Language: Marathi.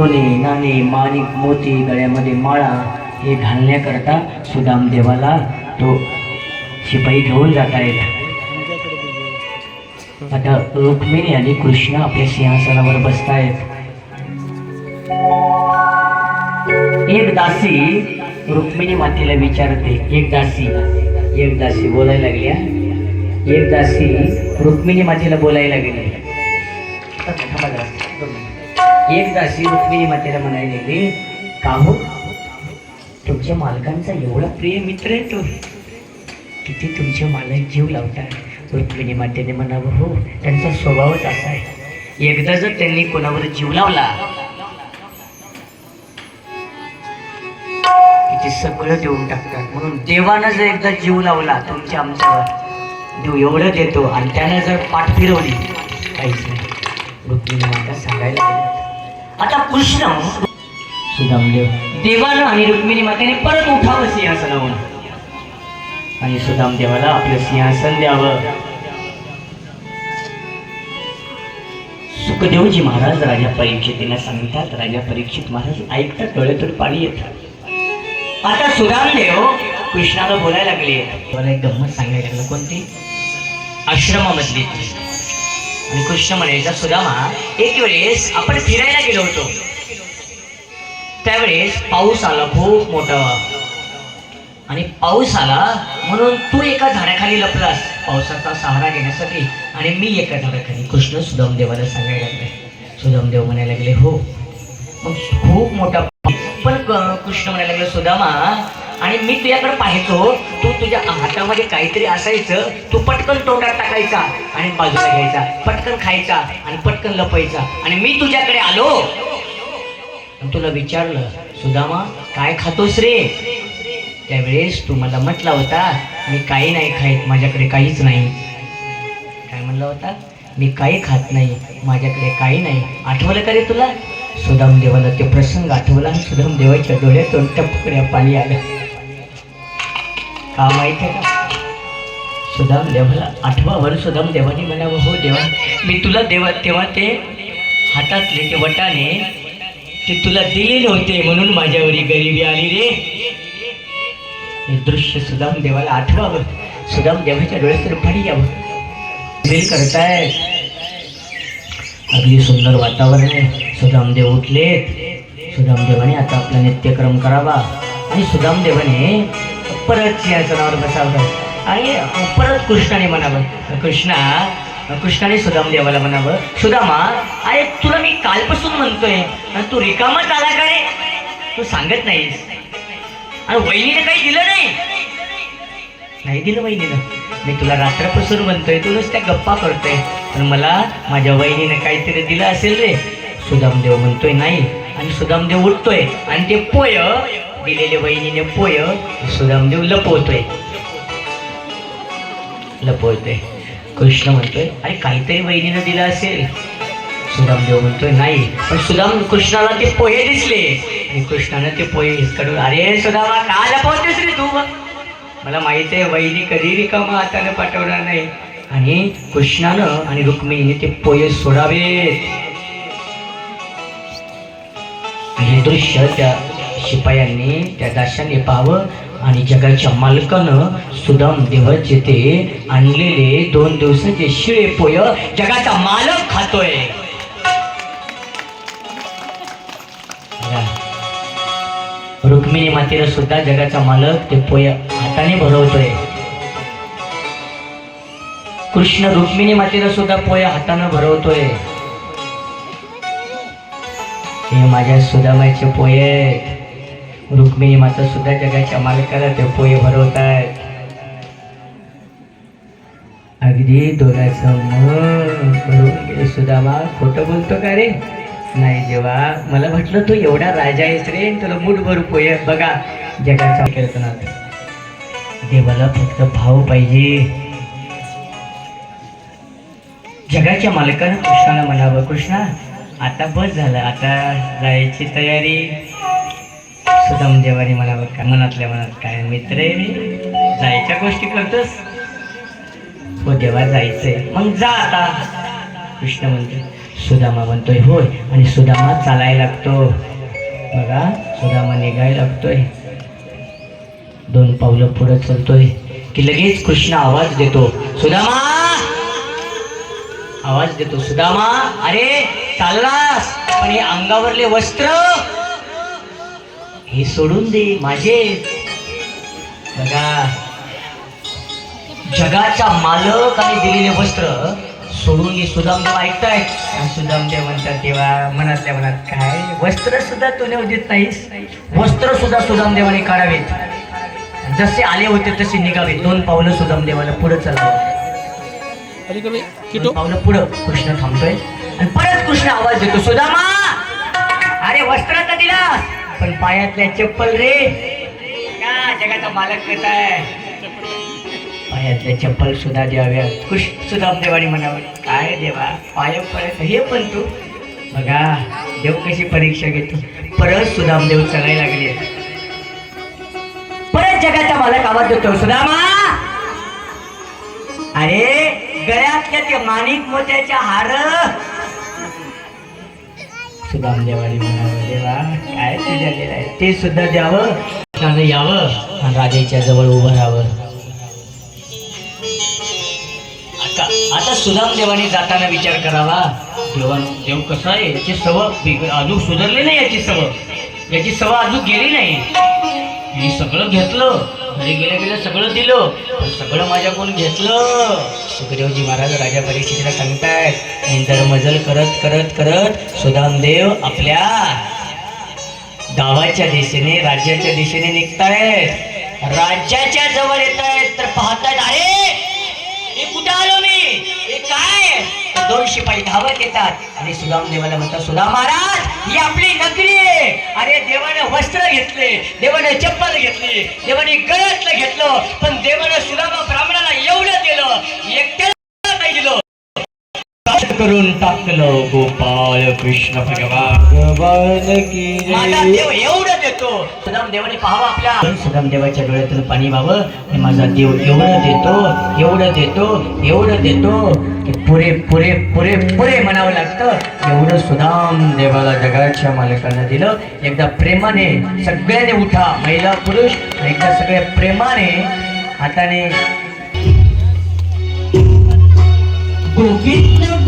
सोने नाणे माणिक मोती गळ्यामध्ये माळा हे घालण्याकरता सुदाम देवाला तो शिपाई घेऊन जात आहेत आता रुक्मिणी आणि कृष्ण आपल्या सिंहासनावर बसतायत. एक दासी रुक्मिणी मातेला विचारते एक दासी एक दासी बोलायला लागल्या एक दासी रुक्मिणी मातेला बोलायला गेली एकदा जरा, रुक्मिणी मातेला म्हणायला लागली का हो तुमच्या मालकांचा एवढा प्रिय मित्र आहे तो. किती तुमचे मालक जीव लावतात रुक्मिणी मातेने म्हणावं हो त्यांचा स्वभावच असा आहे. एकदा जर त्यांनी कोणावर जीव लावला की ते सगळं देऊन टाकतात. म्हणून देवानं जर एकदा जीव लावला तुमच्या आमच्यावर देव एवढं देतो आणि त्यानं जर पाठ फिरवली काहीच नाही. रुक्मिणी माता सांगायला आता कृष्ण सुदामदेव. देवानं आणि रुक्मिणी मातेने परत उठावं सिंहासनावरून. आणि सुदाम देवाला आपलं सिंहासन द्यावं. सुखदेवजी महाराज राजा परीक्षितीला सांगतात राजा परीक्षित महाराज ऐकतात डोळ्यातून पाणी येतात आता सुदामदेव कृष्णाला बोलायला लागले. मला एक गंमत सांगायला लागलं. कोणती? आश्रमामधली. आणि कृष्ण म्हणायचा सुदामा एक वेळेस आपण फिरायला गेलो होतो. त्यावेळेस पाऊस आला खूप मोठा. आणि पाऊस आला म्हणून तू एका झाडाखाली लपलास पावसाचा सहारा घेण्यासाठी. आणि मी एका झाडाखाली कृष्ण सुदामदेवाला सांगायला लागले. सुदामदेव म्हणायला लागले हो. मग खूप मोठा पाऊस. कृष्ण म्हणायला लागले सुदामा आणि मी तुझ्याकडे पाहायचो तू तुझ्या हातामध्ये काहीतरी असायचं तू पटकन तोंडात टाकायचा आणि बाजूला घ्यायचा. पटकन खायचा आणि पटकन लपायचा. आणि मी तुझ्याकडे आलो. आणि तुला विचारलं सुदामा काय खातोस रे? त्यावेळेस तू मला म्हटला होता मी काही नाही खायत माझ्याकडे काहीच नाही. काय म्हणला होता? मी काही खात नाही माझ्याकडे काही नाही. आठवलं का रे तुला? सुदाम देवाला ते प्रसंग आठवला आणि सुदाम देवाच्या डोळ्यातून टपकड्या पाणी आलं. का माहिती आहे का? सुदाम देवाला आठवावर सुदाम देवाने म्हणावं हो देवा मी तुला देवा तेव्हा ते हातातले ते वटाने ते तुला दिलेले होते म्हणून माझ्यावरी गरिबी आली रे. हे दृश्य सुदाम देवाला आठवावं सुदाम देवाच्या डोळ्यातून पाणी यावं. बिल करताय. अगदी सुंदर वातावरण आहे. सुदामदेव उठलेत. सुदामदेवाने आता आपला नित्यक्रम करावा. आणि सुदामदेवाने परत सिंहासनावर बसावं. आणि परत कृष्णाने म्हणावं. कृष्णा कृष्णाने सुदामदेवाला म्हणावं सुदामा अरे तुला मी कालपासून म्हणतोय तू रिकामच आला का रे? तू सांगत नाहीस. आणि वहिनीने काही दिलं नाही. नाही दिलं वहिनीनं. मी तुला रात्रपासून म्हणतोय तू नुसत्या गप्पा करतोय. पण मला माझ्या वहिनीने काहीतरी दिलं असेल रे. सुदामदेव म्हणतोय नाही. आणि सुदामदेव उठतोय आणि ते पोय दिलेले वहिनीने पोय सुदामदेव लपवतोय. लपवतोय. कृष्ण म्हणतोय अरे काहीतरी वहिनीनं दिलं असेल. सुदामदेव म्हणतोय नाही. पण सुदाम कृष्णाला ते पोहे दिसले. आणि कृष्णानं ते पोहे हिसकडून अरे सुदामा का लपवतेस रे तू? मला माहीत आहे वहिनी कधी रिकामा हाताने पाठवणार नाही. आणि कृष्णानं आणि रुक्मिणीने ते पोहे सोडावेत. हे दृश्य त्या शिपायांनी त्या दाशाने पाहावं आणि जगाच्या मालकानं सुदाम देवाचे ते आणलेले दोन दिवसाचे शिळे पोय जगाचा मालक खातोय. रुक्मिणी मातेला सुद्धा जगाचा मालक ते पोय हाताने भरवतोय. कृष्ण रुक्मिणी मातेला सुद्धा पोय हाताने भरवतोय. हे माझ्या सुदामाचे पोहे आहेत. रुक्मिणी माता सुद्धा जगाच्या मालकाला ते पोहे भरवतात अगदी दोघांचं मन करून गेले सुदामा खोटं बोलतो का रे? नाही जेव्हा मला म्हटलं तू एवढा राजा आहेस रे तुला मूठ भरू पोय बघा जगाचा कीर्तनात देवाला फक्त भाव पाहिजे. जगाच्या मालकानं कृष्णाला म्हणावं कृष्णा आता बस झालं. आता जायची तयारी. सुदाम देवाने म्हणावं काय मनातल्या मनात काय. मित्र आहे जायच्या गोष्टी करतोस. हो देवा जायचंय. मग जा आता. कृष्ण म्हणतो सुदामा म्हणतोय होय. आणि सुदामा चालायला लागतो. बघा सुदामा निघायला लागतोय. दोन पावलं पुढे चलतोय. की लगेच कृष्ण आवाज देतो. सुदामा! आवाज देतो. सुदामा! अरे! चाललास पण हे अंगावरले वस्त्र हे सोडून दे माझे. बघा. जगाचा मालक आणि दिलेले वस्त्र सोडून घे सुदामदेव ऐकतायत. सुदामदेव म्हणतात तेव्हा मनातल्या मनात काय? वस्त्र सुद्धा तू नेऊ देत नाहीस. वस्त्र सुद्धा सुदामदेवाने काढावेत. जसे आले होते तसे निघावेत. दोन पावलं सुदामदेवाला पुढे चलावं. पावलं पुढं. कृष्ण थांबतोय. परत कृष्ण आवाज देतो सुदामा. अरे वस्त्र तर दिला पण पायातल्या चप्पल रे. का जगाचा मालक कसा आहे? पायातल्या चप्पल सुद्धा द्याव्या. खुश सुदाम देवानी म्हणावं. काय देवा पाय पडत हे पण तू. बघा देव कशी परीक्षा घेतो. परत सुदाम देव चढायला लागले. परत जगाचा मालक आवाज देतो सुदामा. अरे गळ्यातल्या ते माणिक मोत्याच्या हार सुदामदेवाडी म्हणावं. देवा काय तुझ्यालेलं आहे ते सुद्धा द्यावं. त्यानं यावं आणि राजाच्या जवळ उभं राहावं. आता आता सुदाम जाताना विचार करावा. देवान देव कसा आहे? याची सव अजून सुधारली नाही याची सव याची सव अजून गेली नाही. मी सगळं घेतलं. घरी गेल्या गेलं सगळं दिलं. पण सगळं माझ्याकडून घेतलं. सुखदेवजी महाराज राजा परीक्षेला सांगतायत नंतर मजल करत करत करत सुदामदेव आपल्या गावाच्या दिशेने राज्याच्या दिशेने निघतायत. राज्याच्या जवळ येत आहेत तर पाहतायत अरे हे कुठं आलो मी? हे काय? दोन शिपाई धावत येतात आणि सुदाम देवाला म्हणतात सुदाम महाराज ही आपली नगरी आहे. अरे देवाने वस्त्र घेतले देवाने चप्पल घेतली देवाने गळ्यातलं घेतलं पण देवाने सुदामा ब्राह्मणाला एवढं दिलं एकट्याला नाही दिलं. करून टाकलं गोपाल कृष्ण भगवान. भगवान की माझा देव एवढं देतो. सुदाम देवाने पाहावं आपल्या. सुदाम देवाच्या डोळ्यातून पाणी व्हावं. माझा देव एवढं देतो एवढं देतो एवढं देतो. की पुरे पुरे पुरे पुरे म्हणावं लागतं. एवढं सुदाम देवाला जगाच्या मालकानं दिलं. एकदा प्रेमाने सगळ्याने उठा महिला पुरुष एकदा सगळ्या प्रेमाने हाताने गोविंद